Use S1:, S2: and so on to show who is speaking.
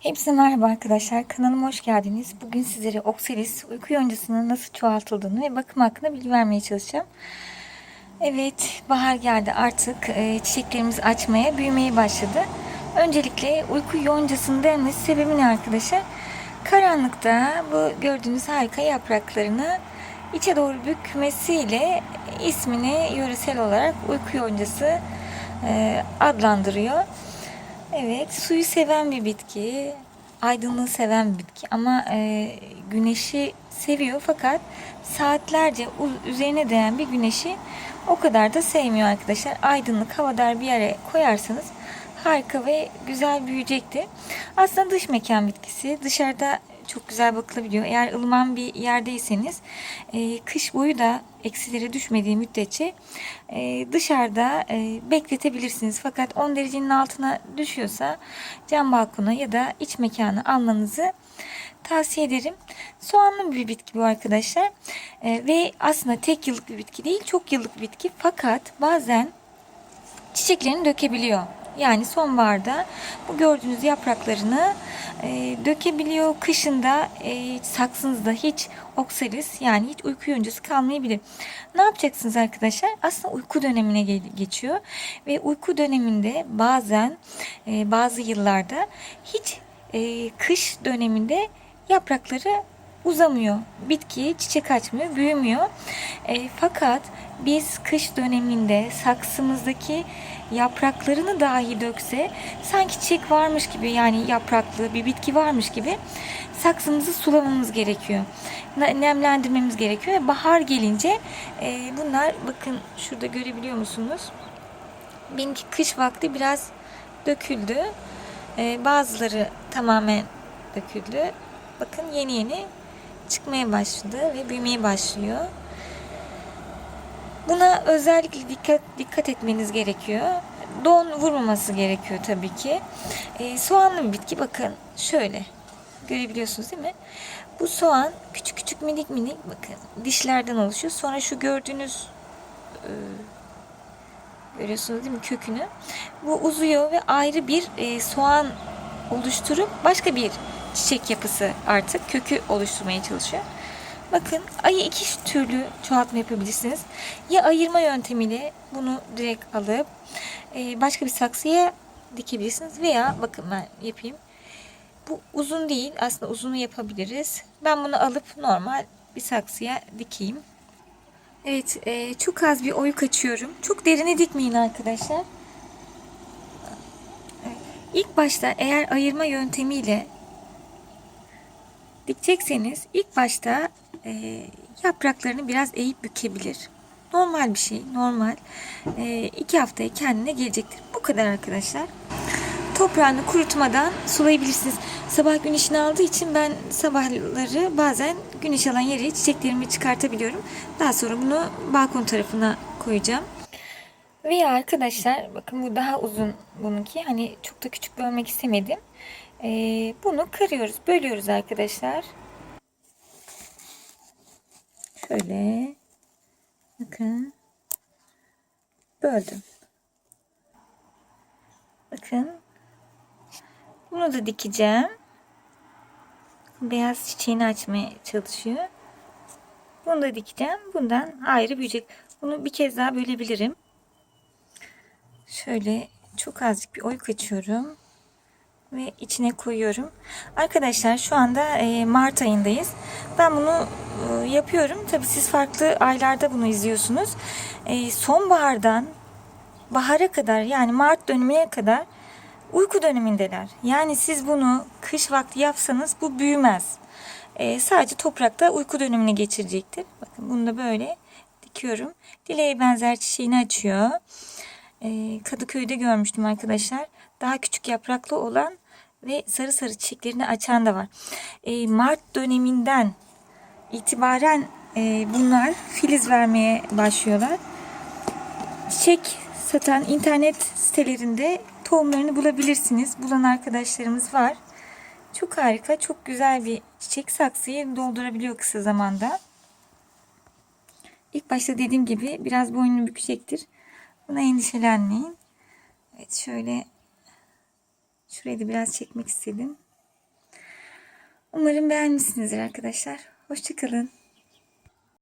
S1: Hepsi merhaba arkadaşlar. Kanalıma hoş geldiniz. Bugün sizlere Oxalis uyku yoncasının nasıl çoğaltıldığını ve bakım hakkında bilgi vermeye çalışacağım. Evet, bahar geldi artık. e, çiçeklerimiz açmaya, büyümeye başladı. Öncelikle uyku yoncasının denmesi sebebi ne arkadaşlar? Karanlıkta bu gördüğünüz harika yapraklarını içe doğru bükmesiyle ismini yöresel olarak uyku yoncası e, adlandırıyor. Evet, suyu seven bir bitki, aydınlığı seven bir bitki ama e, güneşi seviyor fakat saatlerce üzerine değen bir güneşi o kadar da sevmiyor arkadaşlar. Aydınlık, havadar bir yere koyarsanız harika ve güzel büyüyecektir. Aslında dış mekan bitkisi. Dışarıda çok güzel bakılabiliyor. Eğer ılıman bir yerdeyseniz e, kış boyu da eksilere düşmediği müddetçe e, dışarıda e, bekletebilirsiniz. Fakat 10 derecenin altına düşüyorsa cam balkona ya da iç mekana almanızı tavsiye ederim. Soğanlı bir bitki bu arkadaşlar. E, ve aslında tek yıllık bir bitki değil, çok yıllık bir bitki. Fakat bazen çiçeklerini dökebiliyor. Yani sonbaharda bu gördüğünüz yapraklarını e, dökebiliyor. Kışında e, saksınızda hiç oksalis yani hiç uyku yoncası kalmayabilir. Ne yapacaksınız arkadaşlar? Aslında uyku dönemine ge- geçiyor ve uyku döneminde bazen e, bazı yıllarda hiç e, kış döneminde yaprakları uzamıyor. Bitki çiçek açmıyor, büyümüyor. E, fakat biz kış döneminde saksımızdaki yapraklarını dahi dökse sanki çiçek varmış gibi yani yapraklı bir bitki varmış gibi saksımızı sulamamız gerekiyor. Ne- Nemlendirmemiz gerekiyor bahar gelince e, bunlar bakın şurada görebiliyor musunuz? Benimki kış vakti biraz döküldü. E, bazıları tamamen döküldü. Bakın yeni yeni çıkmaya başladı ve büyümeye başlıyor. Buna özellikle dikkat dikkat etmeniz gerekiyor. Don vurmaması gerekiyor tabii ki. Ee, soğanlı bitki bakın şöyle görebiliyorsunuz değil mi? Bu soğan küçük küçük minik minik bakın dişlerden oluşuyor. Sonra şu gördüğünüz e, görüyorsunuz değil mi kökünü? Bu uzuyor ve ayrı bir e, soğan oluşturup başka bir çiçek yapısı artık kökü oluşturmaya çalışıyor. Bakın ayı iki türlü çoğaltma yapabilirsiniz. Ya ayırma yöntemiyle bunu direkt alıp e, başka bir saksıya dikebilirsiniz veya bakın ben yapayım. Bu uzun değil. Aslında uzunu yapabiliriz. Ben bunu alıp normal bir saksıya dikeyim. Evet, e, çok az bir oyuk açıyorum. Çok derine dikmeyin arkadaşlar. İlk başta eğer ayırma yöntemiyle dikecekseniz ilk başta e, yapraklarını biraz eğip bükebilir. Normal bir şey, normal. E, iki haftaya kendine gelecektir. Bu kadar arkadaşlar. Toprağını kurutmadan sulayabilirsiniz. Sabah güneşini aldığı için ben sabahları bazen güneş alan yere çiçeklerimi çıkartabiliyorum. Daha sonra bunu balkon tarafına koyacağım. Veya arkadaşlar bakın bu daha uzun bununki. Hani çok da küçük bölmek istemedim. Ee, bunu kırıyoruz, bölüyoruz arkadaşlar. Şöyle. Bakın. Böldüm. Bakın. Bunu da dikeceğim. Beyaz çiçeğini açmaya çalışıyor. Bunu da dikeceğim. Bundan ayrı büyüyecek. Bunu bir kez daha bölebilirim. Şöyle çok azıcık bir oyuk açıyorum ve içine koyuyorum. Arkadaşlar şu anda e, Mart ayındayız. Ben bunu e, yapıyorum. Tabi siz farklı aylarda bunu izliyorsunuz. E, sonbahardan bahara kadar yani Mart dönemine kadar uyku dönemindeler. Yani siz bunu kış vakti yapsanız bu büyümez. Sadece toprakta uyku dönemini geçirecektir. Bakın bunu da böyle dikiyorum. Dileğe benzer çiçeğini açıyor. Kadıköy'de görmüştüm arkadaşlar. Daha küçük yapraklı olan ve sarı sarı çiçeklerini açan da var. E, Mart döneminden itibaren e, bunlar filiz vermeye başlıyorlar. Çiçek satan internet sitelerinde tohumlarını bulabilirsiniz. Bulan arkadaşlarımız var. Çok harika, çok güzel bir çiçek saksıyı doldurabiliyor kısa zamanda. İlk başta dediğim gibi biraz boynunu bükecektir. Buna endişelenmeyin. Evet şöyle Şurayı da biraz çekmek istedim. Umarım beğenmişsinizdir arkadaşlar. Hoşçakalın.